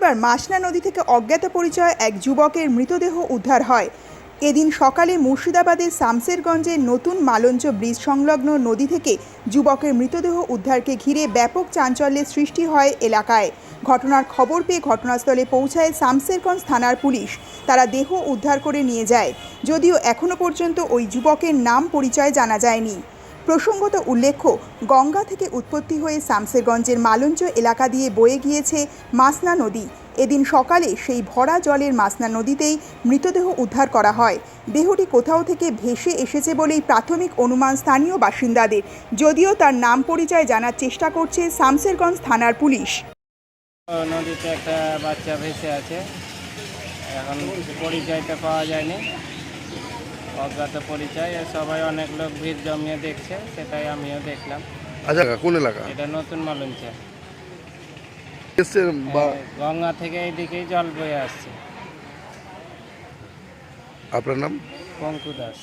মঙ্গলবার মাসনা নদী থেকে অজ্ঞাত পরিচয় এক যুবকের মৃতদেহ উদ্ধার হয়। এদিন সকালে মুর্শিদাবাদের শামসেরগঞ্জের নতুন মালঞ্চ ব্রিজ সংলগ্ন নদী থেকে যুবকের মৃতদেহ উদ্ধারকে ঘিরে ব্যাপক চাঞ্চল্যের সৃষ্টি হয় এলাকায়। ঘটনার খবর পেয়ে ঘটনাস্থলে পৌঁছায় শামসেরগঞ্জ থানার পুলিশ। তারা দেহ উদ্ধার করে নিয়ে যায়। যদিও এখনও পর্যন্ত ওই যুবকের নাম পরিচয় জানা যায়নি। প্রসঙ্গত উল্লেখ্য, গঙ্গা থেকে উৎপত্তি হয়ে শামসেরগঞ্জের মালঞ্চ এলাকা দিয়ে বয়ে গিয়েছে মাসনা নদী। এদিন সকালে সেই ভরা জলের মাসনা নদীতেই মৃতদেহ উদ্ধার করা হয়। দেহটি কোথাও থেকে ভেসে এসেছে বলেই প্রাথমিক অনুমান স্থানীয় বাসিন্দাদের। যদিও তার নাম পরিচয় জানার চেষ্টা করছে শামসেরগঞ্জ থানার পুলিশ। নদীতে একটা বাচ্চা ভেসে আছে। এখন পরিচয়টা পাওয়া যায়নি। অজ্ঞাত পরিচয় এ সবাই অনেক লোক ভিড় জমিয়ে দেখছে সেটাই আমিও দেখলাম। আচ্ছা কোন এলাকা? এটা নতুন এসছে গঙ্গা থেকে এইদিকেই জল বয়ে আসছে। আপনার নাম? পঙ্কু দাস।